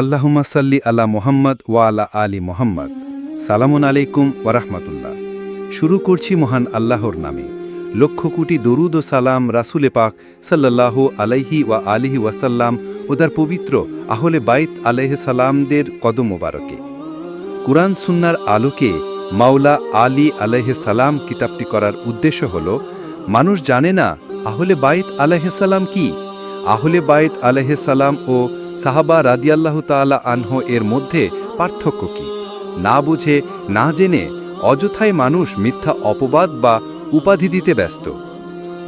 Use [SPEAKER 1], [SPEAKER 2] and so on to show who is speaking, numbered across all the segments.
[SPEAKER 1] আল্লাহুমা সাল্লি আলা মোহাম্মদ ওয়া আলা আলী মোহাম্মদ। সালামুন আলাইকুম ওয়ারাহমাতুল্লাহ শুরু করছি মহান আল্লাহর নামে। লক্ষ কোটি দরুদ ও সালাম রাসুলে পাক সাল্লাল্লাহু আলাইহি ওয়া আলিহি ওয়াসাল্লাম ও তার পবিত্র আহলে বাইত আলাইহে সালামদের কদম মোবারকে। কুরআন সুন্নার আলোকে মাওলা আলী আলাইহে সালাম কিতাবটি করার উদ্দেশ্য হল, মানুষ জানে না আহলে বাইত আলাইহে সালাম কি? আহলে বাইত আলাইহে সালাম ও সাহাবা রাদিয়াল্লাহু তাআলা আনহ এর মধ্যে পার্থক্য কি? না বুঝে, না জেনে অযথায় মানুষ মিথ্যা অপবাদ বা উপাধি দিতে ব্যস্ত।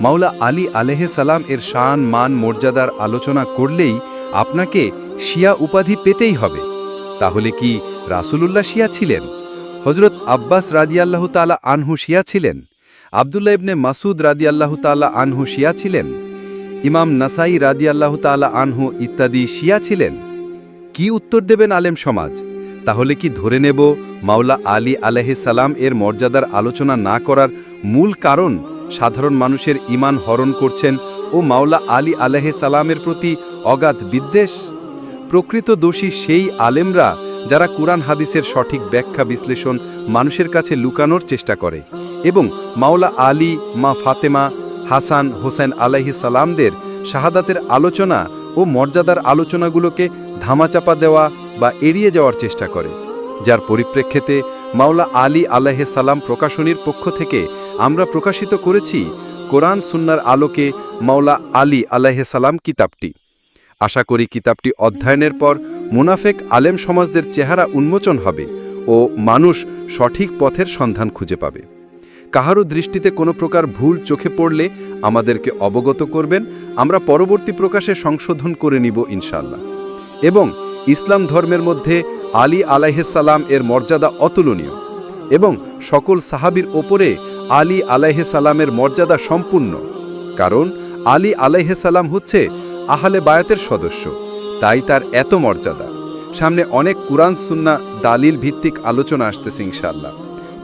[SPEAKER 1] মাওলা আলী আলেহে সালাম এর শান, মান, মর্যাদার আলোচনা করলেই আপনাকে শিয়া উপাধি পেতেই হবে। তাহলে কি রাসূলুল্লাহ শিয়া ছিলেন? হজরত আব্বাস রাদিয়াল্লাহু তালা আনহু শিয়া ছিলেন? আবদুল্লাহ ইবনে মাসুদ রাদিয়াল্লাহু তাআলা আনহু শিয়া ছিলেন? ইমাম নাসাই রাদিয়াল্লাহু তাআলা আনহু ইত্যাদি শিয়া ছিলেন? কি উত্তর দেবেন আলেম সমাজ? তাহলে কি ধরে নেব মাওলা আলী আলাহি সালাম এর মর্যাদার আলোচনা না করার মূল কারণ সাধারণ মানুষের ইমান হরণ করছেন ও মাওলা আলী আলাহি সালামের প্রতি অগাধ বিদ্বেষ? প্রকৃত দোষী সেই আলেমরা যারা কুরআন হাদিসের সঠিক ব্যাখ্যা বিশ্লেষণ মানুষের কাছে লুকানোর চেষ্টা করে। এবং মাওলা আলী, মা ফাতেমা হাসান হোসেন আলাহি সালামদের শাহাদাতের আলোচনা ও মর্যাদার আলোচনাগুলোকে ধামাচাপা দেওয়া বা এড়িয়ে যাওয়ার চেষ্টা করে, যার পরিপ্রেক্ষিতে মাওলা আলী আলাহে সালাম প্রকাশনীর পক্ষ থেকে আমরা প্রকাশিত করেছি কোরআন সুন্নার আলোকে মাওলা আলী আলাহে সালাম কিতাবটি। আশা করি কিতাবটি অধ্যয়নের পর মুনাফেক আলেম সমাজদের চেহারা উন্মোচন হবে ও মানুষ সঠিক পথের সন্ধান খুঁজে পাবে। কাহারও দৃষ্টিতে কোনো প্রকার ভুল চোখে পড়লে আমাদেরকে অবগত করবেন, আমরা পরবর্তী প্রকাশে সংশোধন করে নিব ইনশাল্লাহ এবং ইসলাম ধর্মের মধ্যে আলী আলাইসাল্লাম এর মর্যাদা অতুলনীয় এবং সকল সাহাবির ওপরে আলী আলাইসাল্লামের মর্যাদা সম্পূর্ণ। কারণ আলী আলাইসাল্লাম হচ্ছে আহলে বায়াতের সদস্য, তাই তার এত মর্যাদা। সামনে অনেক কুরআন সুন্না দালিল ভিত্তিক আলোচনা আসতেছে ইনশাল্লাহ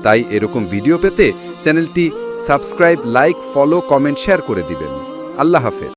[SPEAKER 1] তাই এরকম ভিডিও পেতে চ্যানেলটি subscribe like follow comment share করে দিবেন। আল্লাহ হাফেজ।